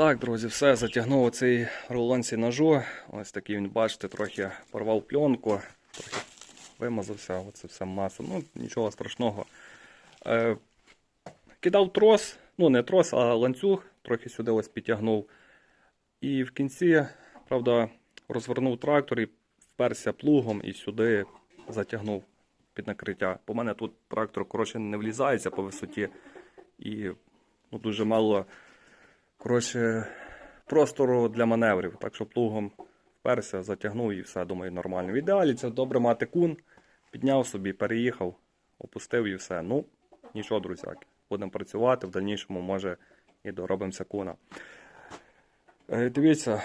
Так, друзі, все, затягнув оцей рулон сінажу. Ось такий він, бачите, трохи порвав пленку, трохи вимазався, оце все маса. Ну, нічого страшного. Е, кидав трос, ну не трос, а ланцюг, трохи сюди ось підтягнув. І в кінці, правда, розвернув трактор і вперся плугом і сюди затягнув під накриття. По мене тут трактор коротше не влізається по висоті і ну, дуже мало коротше, простору для маневрів. Так що плугом вперся, затягнув і все, думаю, нормально. В ідеалі це добре мати кун, підняв собі, переїхав, опустив і все. Ну, нічого, друзяки. Будемо працювати, в дальнішому, може, і доробимося куна. Е, Дивіться,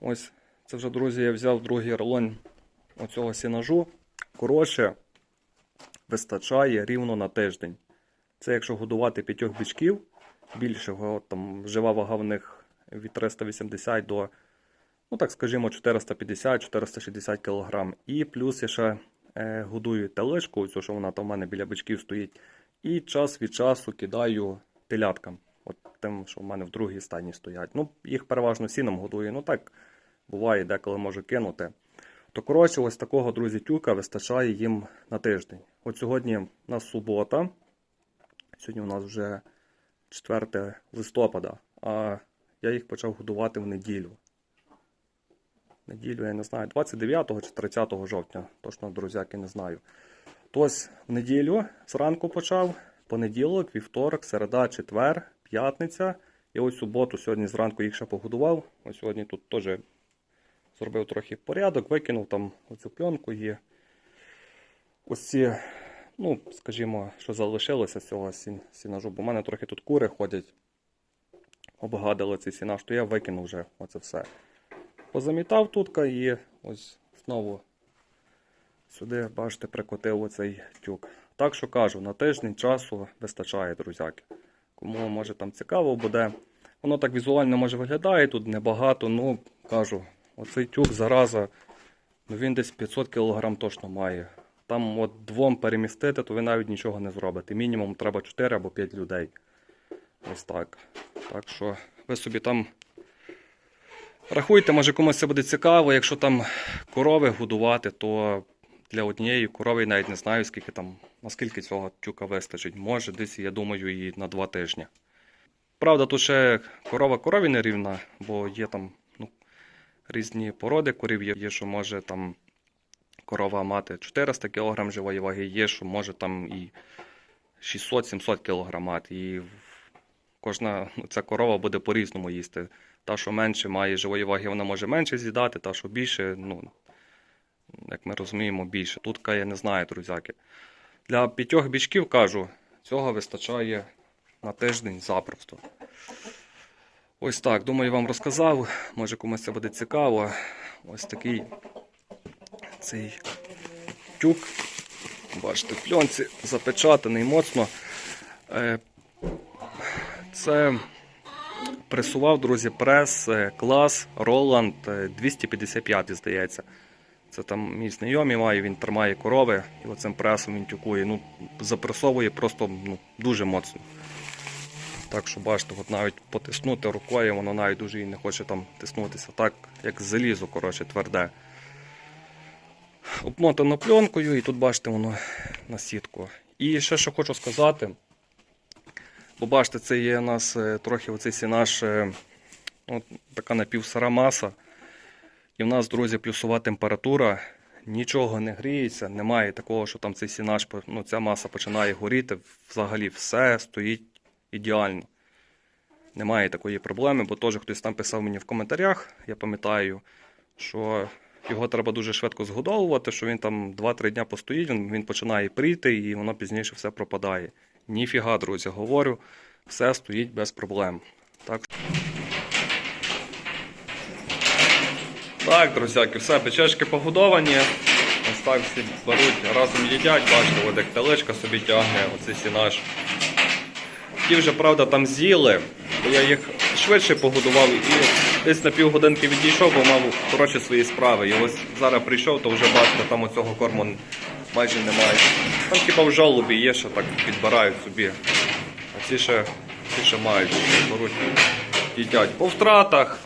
ось це вже, друзі, я взяв другий рулон оцього сінажу. Коротше, вистачає рівно на тиждень. Це якщо годувати п'ятьох бичків більшого, там жива вага в них від 380 до, ну так скажімо, 450-460 кг. І плюс я ще е, годую телешку, цю, що вона там в мене біля бичків стоїть. І час від часу кидаю теляткам. От тим, що в мене в другій стані стоять. Ну, їх переважно сіном годую. Ну так буває, деколи можу кинути. То, коротше, ось такого, друзі, тюка вистачає їм на тиждень. От сьогодні у нас субота. Сьогодні у нас вже 4 листопада, а я їх почав годувати в неділю. Неділю, я не знаю, 29 чи 30 жовтня, точно, друзяки, не знаю. Тось в неділю зранку почав, понеділок, вівторок, середа, четвер, п'ятниця. І ось суботу сьогодні зранку їх ще погодував. Ось сьогодні тут теж зробив трохи порядок, викинув там оцю пленку і ось ці, ну, скажімо, що залишилося з цього сін, сінажу, бо в мене трохи тут кури ходять, обгадили цей сінаж, то я викинув вже оце все. Позамітав тут і ось знову сюди, бачите, прикотив оцей тюк. Так що кажу, на тиждень часу вистачає, друзяки. Кому може там цікаво буде. Воно так візуально може виглядає, тут небагато, ну кажу, оцей тюк зараза, ну він десь 500 кг точно має. Там от двом перемістити, то ви навіть нічого не зробите. Мінімум треба 4 або 5 людей. Ось так. Так що ви собі там рахуйте, може комусь це буде цікаво. Якщо там корови годувати, то для однієї корови навіть не знаю, скільки там, наскільки цього тюка вистачить. Може, десь, я думаю, і на 2 тижні. Правда, тут ще корова корові не рівна, бо є там ну, різні породи корів, є, що може там корова мати 400 кг живої ваги, є, що може там і 600-700 кг мати. І кожна ну, ця корова буде по-різному їсти. Та, що менше має живої ваги, вона може менше з'їдати, та, що більше, ну, як ми розуміємо, більше. Тут я не знаю, друзяки. Для п'ятьох бічків кажу, цього вистачає на тиждень запросто. Ось так, думаю, вам розказав. Може комусь це буде цікаво. Ось такий цей тюк. Бачите, в пленці запечатаний моцно. Е, Це пресував, друзі, прес е, клас е, 255, здається. Це там мій знайомий має, він тримає корови і оцим пресом він тюкує. Ну, запресовує просто ну, дуже моцно. Так що бачите, от навіть потиснути рукою, воно навіть дуже і не хоче там тиснутися. Так, як залізо, коротше, тверде. Обмотано пленкою, і тут бачите, воно на сітку. І ще що хочу сказати. Бо бачите, це є у нас е, трохи оцей сінаж, е, от, така напівсара маса. І в нас, друзі, плюсова температура, нічого не гріється, немає такого, що там цей сінаж, ну, ця маса починає горіти. Взагалі все стоїть ідеально. Немає такої проблеми, бо теж хтось там писав мені в коментарях, я пам'ятаю, що його треба дуже швидко згодовувати, що він там 2-3 дня постоїть, він, він починає прийти і воно пізніше все пропадає. Ніфіга, друзі, говорю, все стоїть без проблем. Так, так друзяки, все, печешки погодовані. Ось так всі беруть, разом їдять, бачите, от як телечка собі тягне, оцей сінаж. Ті вже, правда, там з'їли, я їх швидше погодував і десь на півгодинки відійшов, бо мав коротше свої справи. І ось зараз прийшов, то вже бачите, там оцього корму майже немає. Там хіба в жалобі є, що так підбирають собі. А ці ще, ці ще мають, беруть їдять. По втратах.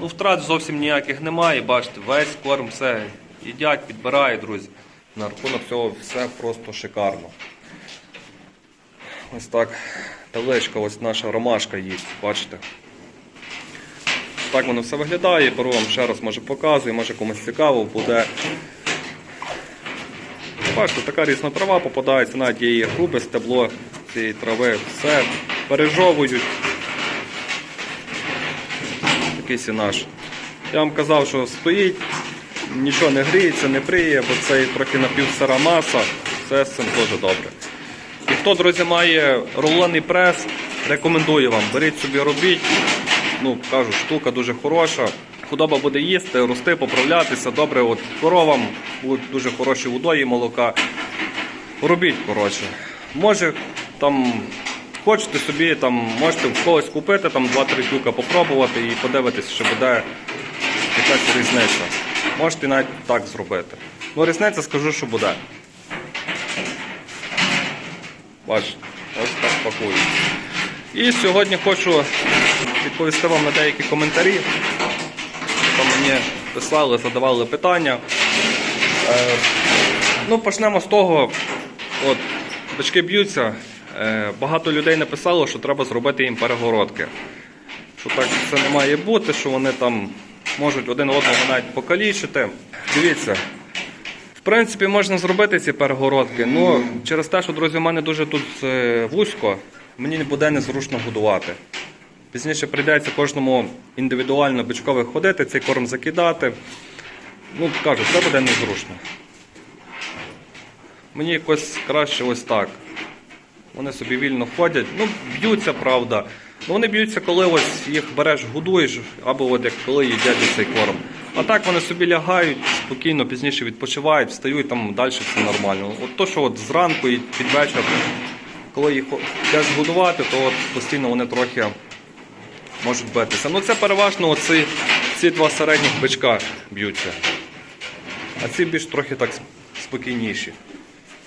Ну, втрат зовсім ніяких немає. Бачите, весь корм все їдять, підбирають, друзі. На рахунок цього все просто шикарно. Ось так. Телечка, ось наша ромашка їсть, бачите. Так воно все виглядає, беру вам ще раз може показую, може комусь цікаво буде. Бачите, така різна трава попадається, навіть є грубе стебло цієї трави, все пережовують. Такий сінаж. Я вам казав, що стоїть, нічого не гріється, не приє, бо це трохи напівсира маса, все з цим дуже добре. Хто, друзі, має рулонний прес, рекомендую вам, беріть собі, робіть. Ну, кажу, штука дуже хороша. Худоба буде їсти, рости, поправлятися. Добре, от коровам будуть дуже хороші удої молока. Робіть, коротше. Може, там хочете собі, там, можете в когось купити, там 2-3 тюка попробувати і подивитися, що буде якась різниця. Можете навіть так зробити. Ну, різниця скажу, що буде. Бачите, ось так пакую. І сьогодні хочу відповісти вам на деякі коментарі. Там мені писали, задавали питання. Е, ну, почнемо з того, от, дочки б'ються. Е, багато людей написало, що треба зробити їм перегородки. Що так це не має бути, що вони там можуть один одного навіть покалічити. Дивіться, принципі, можна зробити ці перегородки, але через те, що, друзі, у мене дуже тут е, вузько, мені буде незручно годувати. Пізніше прийдеться кожному індивідуально бичкових ходити, цей корм закидати. Ну, кажу, це буде незручно. Мені якось краще ось так. Вони собі вільно ходять. Ну, б'ються, правда. Ну, вони б'ються, коли ось їх береш, годуєш, або от як коли їдять цей корм. А так вони собі лягають, спокійно, пізніше відпочивають, встають, там далі все нормально. От то, що от зранку і під вечір, коли їх йдеш годувати, то от постійно вони трохи можуть битися. Ну це переважно оці, ці два середніх бичка б'ються. А ці більш трохи так спокійніші.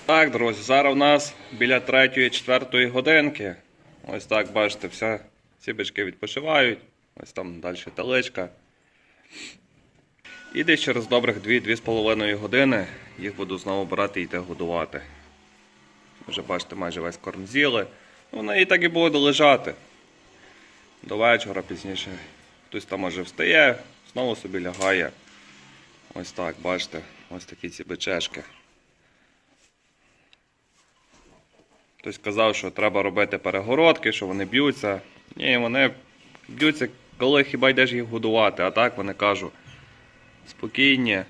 Так, друзі, зараз у нас біля 3-4 годинки. Ось так, бачите, вся, ці бички відпочивають. Ось там далі телечка. І десь через добрих 2-2,5 години їх буду знову брати і йти годувати. Вже бачите, майже весь корм з'їли. Вони і так і буде лежати. До вечора пізніше. Хтось там може встає, знову собі лягає. Ось так, бачите, ось такі ці бичешки. Хтось казав, що треба робити перегородки, що вони б'ються. Ні, вони б'ються, коли хіба йдеш їх годувати, а так вони кажуть, спокійні,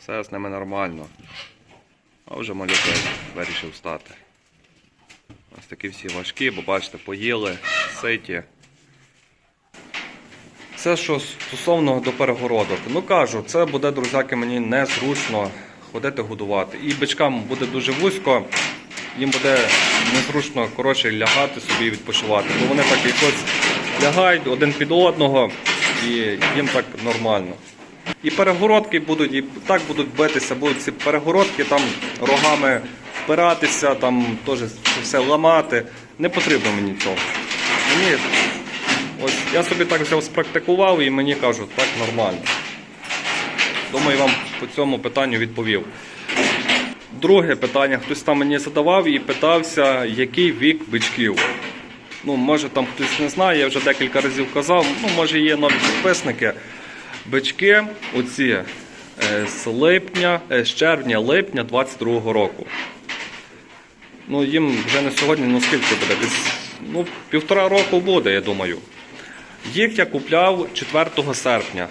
все з ними нормально. А вже малюк вирішив встати. Ось такі всі важкі, бо бачите, поїли, ситі. Це що стосовно до перегородок. Ну кажу, це буде, друзяки, мені незручно ходити годувати. І бичкам буде дуже вузько, їм буде незручно коротше лягати собі і відпочивати. Бо вони так якось лягають один під одного і їм так нормально. І перегородки будуть, і так будуть битися, будуть ці перегородки там рогами впиратися, там теж все ламати. Не потрібно мені цього. Мені Ось я собі так взяв, спрактикував і мені кажуть, так нормально. Думаю, вам по цьому питанню відповів. Друге питання, хтось там мені задавав і питався, який вік бичків. Ну, може там хтось не знає, я вже декілька разів казав, ну, може є нові підписники. Бички оці е, з липня, е, з червня-липня 22-го року. Ну, їм вже не сьогодні, ну скільки буде? Десь ну, півтора року буде, я думаю. Їх я купляв 4 серпня.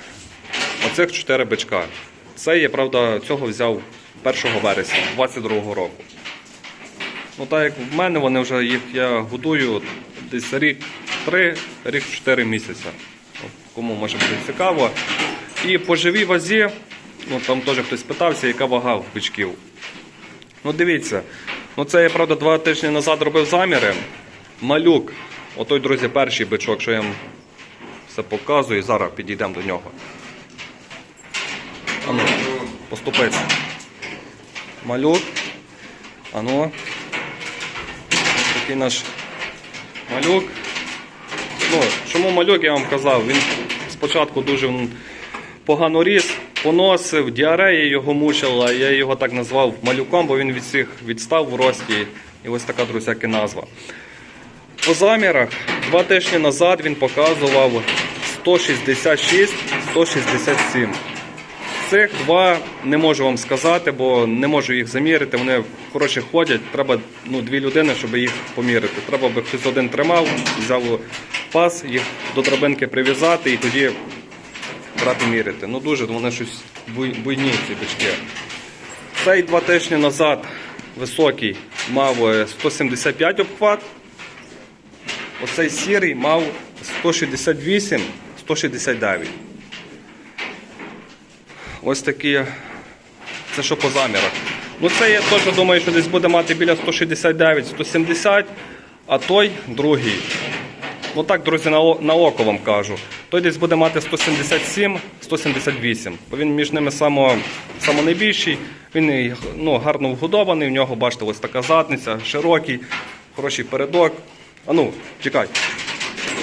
Оцих 4 бичка. Це я, правда, цього взяв 1 вересня 22 року. Ну так як в мене вони вже їх я годую десь рік 3, рік 4 місяці. От, кому може бути цікаво. І по живій вазі, ну там теж хтось питався, яка вага в бичків. Ну дивіться, ну це я правда два тижні назад робив заміри. Малюк, отой, друзі, перший бичок, що я вам все показую, і зараз підійдемо до нього. Ану, поступиться. Малюк. Ану. Такий наш малюк. Ну, Тому малюк, я вам казав, він спочатку дуже погано ріс, поносив, діарея його мучила. Я його так назвав малюком, бо він від всіх відстав в рості. І ось така, друзяки, назва. По замірах два тижні назад він показував 166-167. Цих два не можу вам сказати, бо не можу їх замірити. Вони коротше ходять. Треба ну, дві людини, щоб їх поміряти. Треба, би хтось один тримав, взяв пас, їх до драбинки прив'язати і тоді брати міряти. Ну дуже вони щось буйні ці бички. Цей два тижні назад високий мав е, 175 обхват. Оцей сірий мав 168-169. Ось такі. Це що по замірах. Ну це я теж думаю, що десь буде мати біля 169-170, а той другий. Ну так, друзі, на, око вам кажу. Той десь буде мати 177-178. Бо він між ними найбільший. Він ну, гарно вгодований, в нього, бачите, ось така задниця, широкий, хороший передок. Ану, чекай.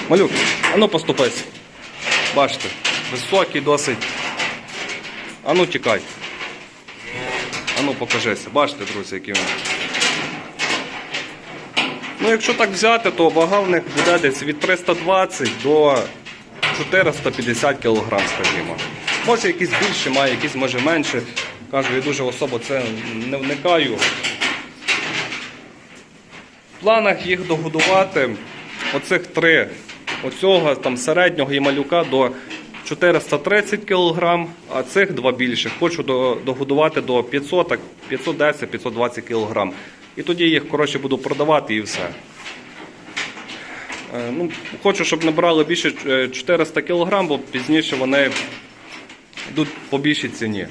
Малюк, ану поступись. Бачите, високий досить. Ану тікай. Ану покажися. Бачите, друзі, який він. Ну, якщо так взяти, то вага в них буде десь від 320 до 450 кг, скажімо. Може якісь більше має, якісь може менше. Кажу, я дуже особо це не вникаю. В планах їх догодувати оцих три. Оцього там середнього і малюка до 430 кг, а цих два більших хочу догодувати до 500, 510-520 кг. І тоді їх коротше буду продавати і все. Е, Ну, хочу, щоб набрали більше е, 400 кг, бо пізніше вони йдуть по більшій ціні.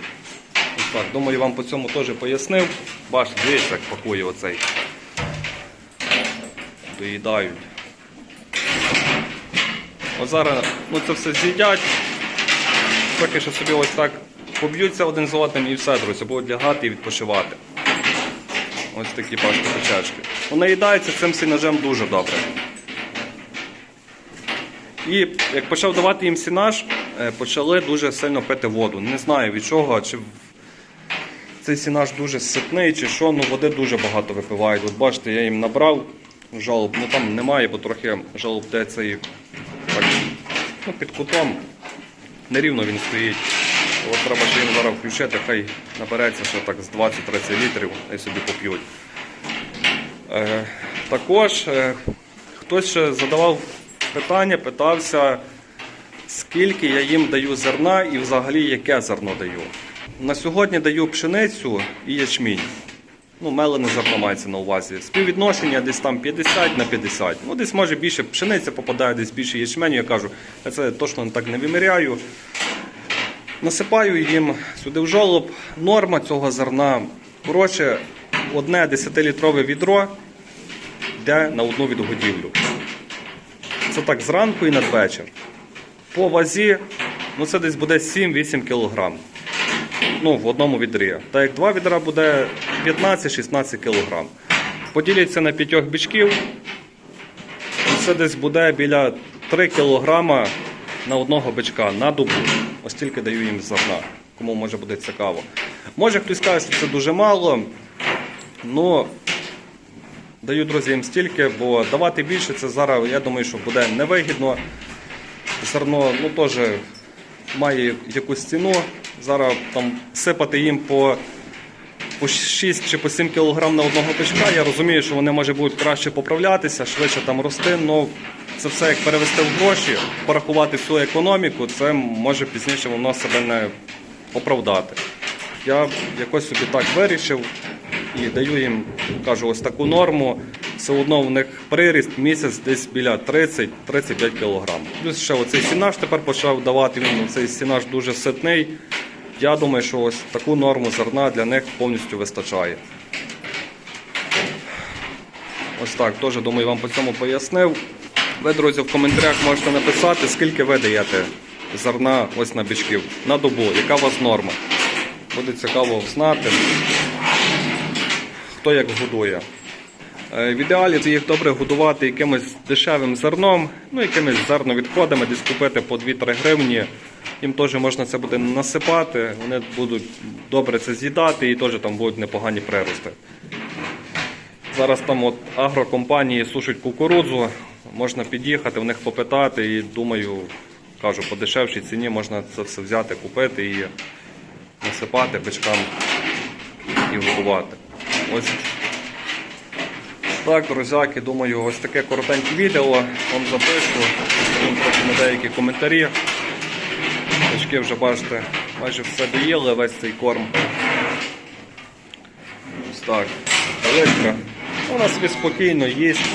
Ось так, думаю, вам по цьому теж пояснив. Бачите, дивіться, як пакує оцей. Доїдають. От зараз ну, це все з'їдять. Поки що собі ось так поб'ються один з одним і все, друзі, будуть лягати і відпочивати. Ось такі бачите печечки. Ну, наїдаються цим сінажем дуже добре. І як почав давати їм сінаж, е, почали дуже сильно пити воду. Не знаю від чого, чи цей сінаж дуже ситний, чи що, ну води дуже багато випивають. От бачите, я їм набрав жалоб, ну там немає, бо трохи жалоб де цей ну, під кутом. Нерівно він стоїть. Треба зараз включити, хай набереться що так з 20-30 літрів, і собі поп'ють. Е, також е, хтось ще задавав питання, питався, скільки я їм даю зерна і взагалі яке зерно даю. На сьогодні даю пшеницю і ячмінь. Ну, мелене зерно мається на увазі. Співвідношення десь там 50 на 50. Ну, десь може більше пшениця попадає, десь більше ячменю. Я кажу, я це точно так не виміряю. Насипаю їм сюди в жолоб. Норма цього зерна. Коротше, одне 10-літрове відро йде на одну відгодівлю. Це так зранку і надвечір. По вазі, ну це десь буде 7-8 кг. Ну, в одному відрі. Так як два відра буде 15-16 кг. Поділяться на п'ятьох бічків. Це десь буде біля 3 кг на одного бичка на добу. Ось тільки даю їм зерна, кому може буде цікаво. Може хтось каже, що це дуже мало. Ну, даю друзі їм стільки, бо давати більше це зараз, я думаю, що буде невигідно. Зерно ну, теж має якусь ціну. Зараз там сипати їм по, по 6 чи по 7 кг на одного бичка. Я розумію, що вони може будуть краще поправлятися, швидше там рости. але це все як перевести в гроші, порахувати всю економіку, це може пізніше воно себе не оправдати. Я якось собі так вирішив і даю їм, кажу, ось таку норму. Все одно в них приріст місяць десь біля 30-35 кг. Плюс ще оцей сінаж тепер почав давати. Він цей сінаж дуже ситний. Я думаю, що ось таку норму зерна для них повністю вистачає. Ось так, теж думаю, вам по цьому пояснив. Ви, друзі, в коментарях можете написати, скільки ви даєте зерна ось на бічків на добу, яка у вас норма. Буде цікаво знати, хто як годує. Е, В ідеалі це їх добре годувати якимось дешевим зерном, ну якимись зерновідходами, десь купити по 2-3 гривні. Їм теж можна це буде насипати, вони будуть добре це з'їдати і теж там будуть непогані прирости. Зараз там от агрокомпанії сушать кукурудзу, можна під'їхати, в них попитати і думаю, кажу, по дешевшій ціні можна це все взяти, купити і насипати бичкам і готувати. Ось так, друзяки, думаю, ось таке коротеньке відео вам запишу. Трохи на деякі коментарі. Бички вже бачите, майже все доїли, весь цей корм. Ось так. Величка. Вона собі спокійно їсть,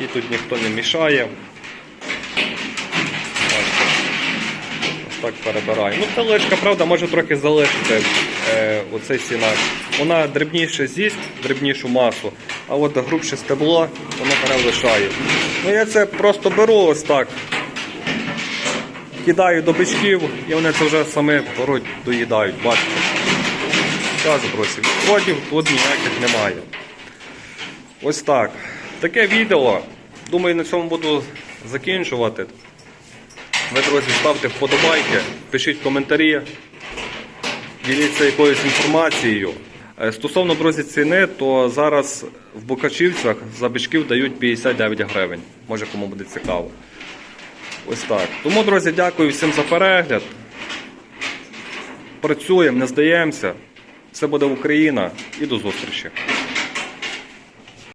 і тут ніхто не мішає. Ось так перебираю. Ну, телечка, правда, може трохи залишити е, оцей сінак. Вона дрібніше з'їсть, дрібнішу масу, а от грубше стебло воно бере лишає. Ну я це просто беру ось так. Кидаю до бичків і вони це вже беруть, доїдають, бачите. Кажу, друзі, відходів тут ніяких немає. Ось так. Таке відео. Думаю, на цьому буду закінчувати. Ви, друзі, ставте вподобайки, пишіть коментарі, діліться якоюсь інформацією. Е, Стосовно друзі ціни, то зараз в Букачівцях за бичків дають 59 гривень. Може кому буде цікаво. Ось так. Тому, друзі, дякую всім за перегляд. Працюємо, не здаємося. Все буде Україна і до зустрічі.